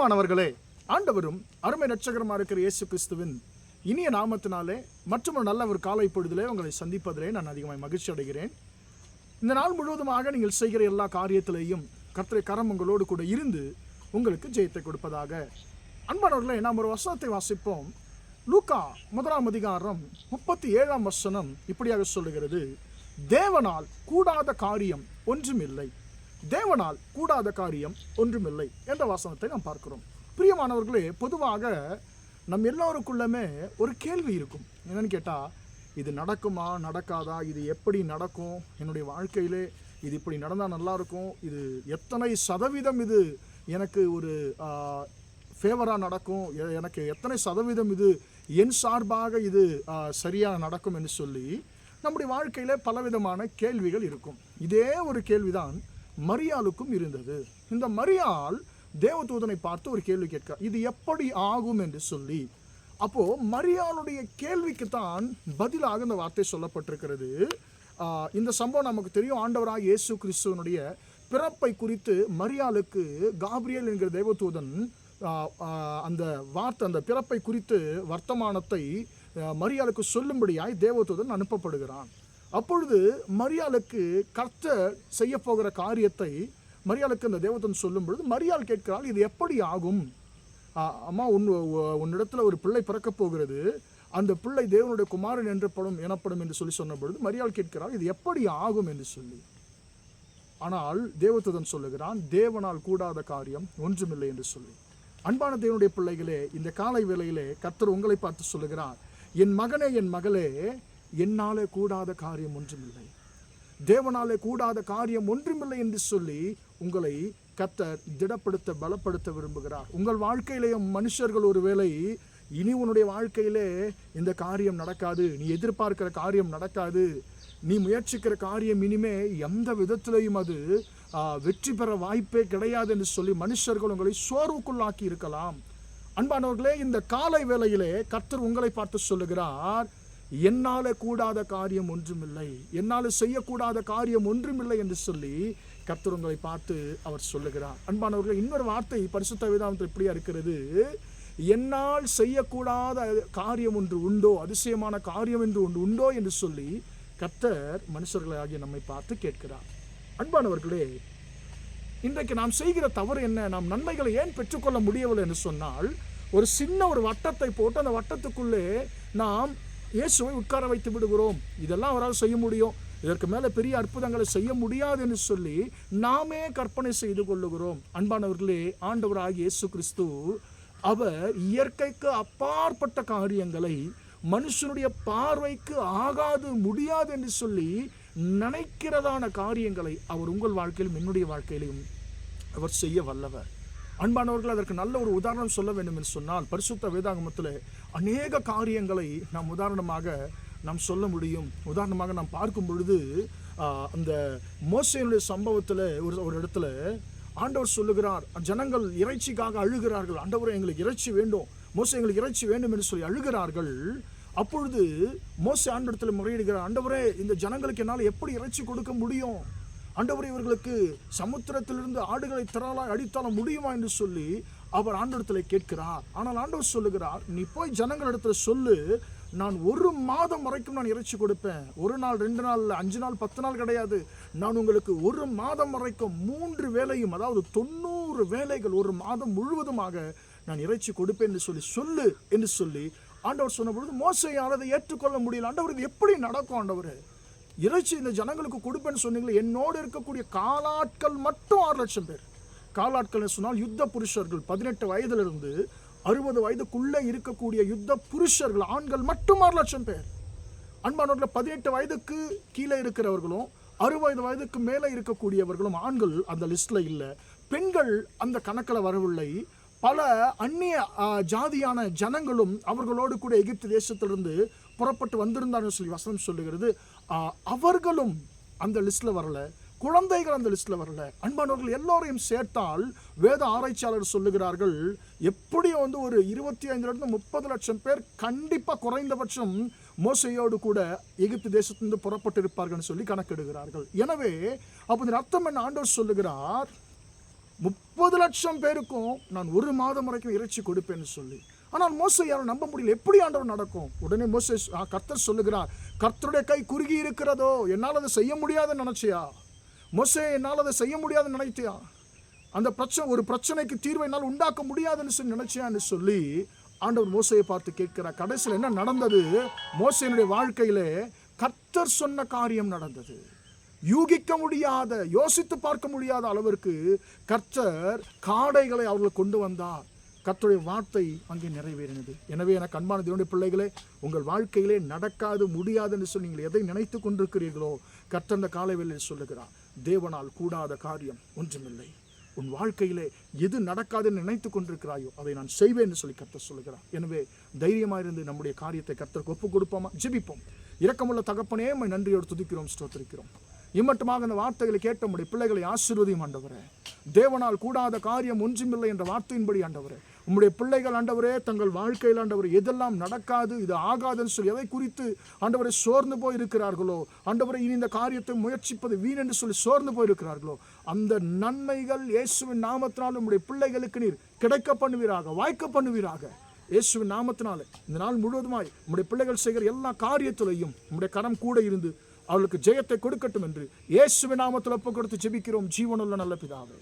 பிரியமானவர்களே ஆண்டவரும் அருமை ரட்சகரமாக இருக்கிற இயேசு கிறிஸ்துவின் இனிய நாமத்தினாலே மற்றும் ஒரு நல்ல ஒரு காலை பொழுதிலே உங்களை சந்திப்பதிலே நான் அதிகமாக மகிழ்ச்சி அடைகிறேன். இந்த நாள் முழுவதுமாக நீங்கள் செய்கிற எல்லா காரியத்திலேயும் கர்த்தரை கரம் உங்களோடு கூட இருந்து உங்களுக்கு ஜெயத்தை கொடுப்பதாக. அன்பானவர்களே நாம் ஒரு வசனத்தை வாசிப்போம். லூக்கா முதலாம் அதிகாரம் முப்பத்தி ஏழாம் வசனம் இப்படியாக சொல்லுகிறது. தேவனால் கூடாத காரியம் ஒன்றுமில்லை. தேவனால் கூடாத காரியம் ஒன்றுமில்லை என்ற வாசனத்தை நாம் பார்க்கிறோம். பிரியமானவர்களே பொதுவாக நம் எல்லோருக்குள்ளமே ஒரு கேள்வி இருக்கும். என்னன்னு கேட்டால் இது நடக்குமா நடக்காதா இது எப்படி நடக்கும்? என்னுடைய வாழ்க்கையிலே இது இப்படி நடந்தால் நல்லாயிருக்கும் இது எத்தனை சதவீதம் இது எனக்கு ஒரு ஃபேவராக நடக்கும்? எனக்கு எத்தனை சதவீதம் இது என் சார்பாக இது சரியாக நடக்கும் என்று சொல்லி நம்முடைய வாழ்க்கையில் பலவிதமான கேள்விகள் இருக்கும். இதே ஒரு கேள்விதான் மரியாளுக்கும் இருந்தது. இந்த மரியாள் தேவதூதனை பார்த்து ஒரு கேள்வி கேட்க இது எப்படி ஆகும்? என்று சொல்லி அப்போ மரியாளுடைய கேள்விக்கு தான் பதிலாக இந்த வார்த்தை சொல்லப்பட்டிருக்கிறது. இந்த சம்பவம் நமக்கு தெரியும். ஆண்டவராக இயேசு கிறிஸ்துவனுடைய பிறப்பை குறித்து மரியாளுக்கு காப்ரியல் என்கிற தேவதூதன் அந்த வார்த்தை அந்த பிறப்பை குறித்து வர்த்தமானத்தை மரியாளுக்கு சொல்லும்படியாய் தேவதூதன் அனுப்பப்படுகிறான். அப்பொழுது மரியாளுக்கு கர்த்தர் செய்ய போகிற காரியத்தை மரியாளுக்கு அந்த தேவதன் சொல்லும் பொழுது மரியாள் கேட்கிறாள் இது எப்படி ஆகும்? அம்மா உன் உன்னிடத்தில் ஒரு பிள்ளை பிறக்கப் போகிறது. அந்த பிள்ளை தேவனுடைய குமாரன் என்றப்படும் எனப்படும் என்று சொல்லி சொன்ன பொழுது மரியாள் கேட்கிறாள் இது எப்படி ஆகும்? என்று சொல்லி. ஆனால் தேவதூதன் சொல்லுகிறான் தேவனால் கூடாத காரியம் ஒன்றுமில்லை என்று சொல்லி. அன்பான தேவனுடைய பிள்ளைகளே இந்த காலை வேளையிலே கர்த்தர் உங்களை பார்த்து சொல்லுகிறார் என் மகனே என் மகளே என்னாலே கூடாத காரியம் ஒன்றுமில்லை. தேவனாலே கூடாத காரியம் ஒன்றுமில்லை என்று சொல்லி உங்களை கத்த திடப்படுத்த பலப்படுத்த விரும்புகிறார். உங்கள் வாழ்க்கையிலேயும் மனுஷர்கள் ஒருவேளை இனி உன்னுடைய வாழ்க்கையிலே இந்த காரியம் நடக்காது நீ எதிர்பார்க்கிற காரியம் நடக்காது நீ முயற்சிக்கிற காரியம் இனிமே எந்த விதத்திலையும் அது வெற்றி பெற வாய்ப்பே கிடையாது என்று சொல்லி மனுஷர்கள் உங்களை சோர்வுக்குள்ளாக்கி இருக்கலாம். அன்பானவர்களே இந்த காலை வேளையிலே கர்த்தர் உங்களை பார்த்து சொல்லுகிறார் என்னால் கூடாத காரியம் ஒன்றுமில்லை. என்னால் செய்யக்கூடாத காரியம் ஒன்றுமில்லை என்று சொல்லி கர்த்தர் உங்களை பார்த்து அவர் சொல்லுகிறார். அன்பானவர்கள் இன்னொரு வார்த்தை பரிசுத்த வேதாந்தத்தில் இப்படியா இருக்கிறது? என்னால் செய்யக்கூடாத காரியம் ஒன்று உண்டோ அதிசயமான காரியம் என்று ஒன்று உண்டோ என்று சொல்லி கர்த்தர் மனுஷர்களாகிய நம்மை பார்த்து கேட்கிறார். அன்பானவர்களே இன்றைக்கு நாம் செய்கிற தவறு என்ன? நாம் நன்மைகளை ஏன் பெற்றுக்கொள்ள முடியவில்லை என்று சொன்னால் ஒரு சின்ன ஒரு வட்டத்தை போட்டு அந்த வட்டத்துக்குள்ளே நாம் இயேசுவை உட்கார வைத்து விடுகிறோம். இதெல்லாம் அவரால் செய்ய முடியும். இதற்கு மேலே பெரிய அற்புதங்களை செய்ய முடியாது என்று சொல்லி நாமே கற்பனை செய்து கொள்ளுகிறோம். அன்பானவர்களே ஆண்டவராக இயேசு கிறிஸ்து அவர் இயற்கைக்கு அப்பாற்பட்ட காரியங்களை மனுஷனுடைய பார்வைக்கு ஆகாது முடியாது என்று சொல்லி நினைக்கிறதான காரியங்களை அவர் உங்கள் வாழ்க்கையிலும் என்னுடைய வாழ்க்கையிலும் அவர் செய்ய வல்லவர். அன்பானவர்கள் அதற்கு நல்ல ஒரு உதாரணம் சொல்ல வேண்டும் என்று சொன்னால் பரிசுத்த வேதாகமத்தில் அநேக காரியங்களை நாம் உதாரணமாக நாம் சொல்ல முடியும். உதாரணமாக நாம் பார்க்கும் பொழுது அந்த மோசையினுடைய சம்பவத்தில் ஒரு ஒரு இடத்துல ஆண்டவர் சொல்லுகிறார் ஜனங்கள் இறைச்சிக்காக அழுகிறார்கள். ஆண்டவரே எங்களுக்கு இறைச்சி வேண்டும். மோசை எங்களுக்கு இறைச்சி வேண்டும் என்று சொல்லி அழுகிறார்கள். அப்பொழுது மோசை ஆண்டவரத்தில் முறையிடுகிறார் ஆண்டவரே இந்த ஜனங்களுக்கு என்னால் எப்படி இறைச்சி கொடுக்க முடியும்? ஆண்டவர் இவர்களுக்கு சமுத்திரத்திலிருந்து ஆடுகளை திரளாய் அடித்தாலும் முடியுமா என்று சொல்லி அவர் ஆண்டவரத்தில் கேட்கிறார். ஆனால் ஆண்டவர் சொல்லுகிறார் நீ போய் ஜனங்களிடத்துல சொல்லு நான் ஒரு மாதம் வரைக்கும் நான் இறைச்சி கொடுப்பேன். ஒரு நாள் ரெண்டு நாள் அஞ்சு நாள் பத்து நாள் கிடையாது. நான் உங்களுக்கு ஒரு மாதம் வரைக்கும் மூன்று வேலையும் அதாவது தொண்ணூறு வேலைகள் ஒரு மாதம் முழுவதுமாக நான் இறைச்சி கொடுப்பேன் என்று சொல்லி சொல்லு என்று சொல்லி ஆண்டவர் சொன்ன பொழுது மோசையானதை ஏற்றுக்கொள்ள முடியல. ஆண்டவர் இது எப்படி நடக்கும் ஆண்டவர்? இறைச்சி இந்த ஜனங்களுக்கு கொடுப்பேன்னு சொன்னீங்களே என்னோடு இருக்கக்கூடிய காலாட்கள் மட்டும் ஆறு லட்சம் பேர். காலாட்கள் சொன்னால் யுத்த புருஷர்கள். பதினெட்டு வயதிலிருந்து அறுபது வயதுக்குள்ளே இருக்கக்கூடிய யுத்த புருஷர்கள் ஆண்கள் மட்டும் ஆறு லட்சம் பேர். அன்பானவர்கள் பதினெட்டு வயதுக்கு கீழே இருக்கிறவர்களும் அறுபது வயதுக்கு மேலே இருக்கக்கூடியவர்களும் ஆண்கள் அந்த லிஸ்ட்டில் இல்லை. பெண்கள் அந்த கணக்கில் வரவில்லை. பல அந்நிய ஜாதியான ஜனங்களும் அவர்களோடு கூட எகிப்து தேசத்திலிருந்து புறப்பட்டு வந்திருந்தார்கள் சொல்லி வசனம் சொல்லுகிறது. அவர்களும் அந்த லிஸ்ட்டில் வரல. குழந்தைகள் அந்த லிஸ்ட்டில் வரல. அன்பானவர்கள் எல்லோரையும் சேர்த்தால் வேத ஆராய்ச்சியாளர் சொல்லுகிறார்கள் எப்படியும் வந்து ஒரு இருபத்தி ஐந்துலேருந்து முப்பது லட்சம் பேர் கண்டிப்பாக குறைந்தபட்சம் மோசையோடு கூட எகிப்து தேசத்திலிருந்து புறப்பட்டு இருப்பார்கள்னு சொல்லி கணக்கெடுகிறார்கள். எனவே அப்போ இந்த அர்த்தம் என்ன? ஆண்டவர் சொல்லுகிறார் முப்பது லட்சம் பேருக்கும் நான் ஒரு மாதம் வரைக்கும் இறைச்சி கொடுப்பேன்னு சொல்லி. ஆனால் மோசை யாரும் நம்ப முடியல. எப்படி ஆண்டவர் நடக்கும்? உடனே மோசை கர்த்தர் சொல்லுகிறார் கர்த்தருடைய கை குறுகி இருக்கிறதோ? என்னால் அதை செய்ய முடியாதுன்னு நினைச்சியா? மோசே என்னால் அதை செய்ய முடியாதுன்னு நினைத்தியா? அந்த பிரச்சனை ஒரு பிரச்சனைக்கு தீர்வை என்னால் உண்டாக்க முடியாதுன்னு சொல்லி நினைச்சியான்னு சொல்லி ஆண்டவர் மோசையை பார்த்து கேட்கிறார். கடைசியில் என்ன நடந்தது? மோசையினுடைய வாழ்க்கையிலே கர்த்தர் சொன்ன காரியம் நடந்தது. யூகிக்க முடியாத யோசித்து பார்க்க முடியாத அளவிற்கு கர்த்தர் காடைகளை அவர்கள் கொண்டு வந்தார். கத்துடைய வார்த்தை அங்கே நிறைவேறினது. எனவே எனக்கு அன்பான தேவனுடைய பிள்ளைகளே உங்கள் வாழ்க்கையிலே நடக்காது முடியாது என்று சொல்லி நீங்கள் எதை நினைத்து கொண்டிருக்கிறீர்களோ கற்றந்த இந்த சொல்லுகிறார் தேவனால் கூடாத காரியம் ஒன்றுமில்லை. உன் வாழ்க்கையிலே எது நடக்காதுன்னு நினைத்து கொண்டிருக்கிறாயோ அதை நான் செய்வேன் சொல்லி கர்த்தர் சொல்லுகிறார். எனவே தைரியமாக இருந்து நம்முடைய காரியத்தை கர்த்தருக்கு ஒப்பு கொடுப்போமா? ஜிபிப்போம். இரக்கமுள்ள தகப்பனே உம்மை நன்றியோடு துதிக்கிறோம் ஸ்தோத்திரிக்கிறோம். இம்மட்டுமாக அந்த வார்த்தைகளை கேட்ட நம்முடைய பிள்ளைகளை ஆசீர்வதியும் ஆண்டவரே. தேவனால் கூடாத காரியம் ஒன்றுமில்லை என்ற வார்த்தையின்படி ஆண்டவரே. உம்முடைய பிள்ளைகள் ஆண்டவரே தங்கள் வாழ்க்கையில் ஆண்டவர் எதெல்லாம் நடக்காது இது ஆகாதுன்னு சொல்லி எதை குறித்து ஆண்டவரை சோர்ந்து போய் இருக்கிறார்களோ ஆண்டவரை இனி இந்த காரியத்தை முயற்சிப்பது வீண் என்று சொல்லி சோர்ந்து போயிருக்கிறார்களோ அந்த நன்மைகள் இயேசுவின் நாமத்தினால் உம்முடைய பிள்ளைகளுக்கு நீர் கிடைக்க பண்ணுவீராக வாய்க்க பண்ணுவீராக. இயேசுவின் நாமத்தினால இந்த நாள் முழுவதுமாய் உம்முடைய பிள்ளைகள் செய்கிற எல்லா காரியத்திலையும் உம்முடைய கரம் கூட இருந்து அவளுக்கு ஜெயத்தை கொடுக்கட்டும் என்று இயேசுவின் நாமத்தில் ஒப்பு கொடுத்து ஜெபிக்கிறோம். ஜீவனுள்ள நல்ல பிதாவே.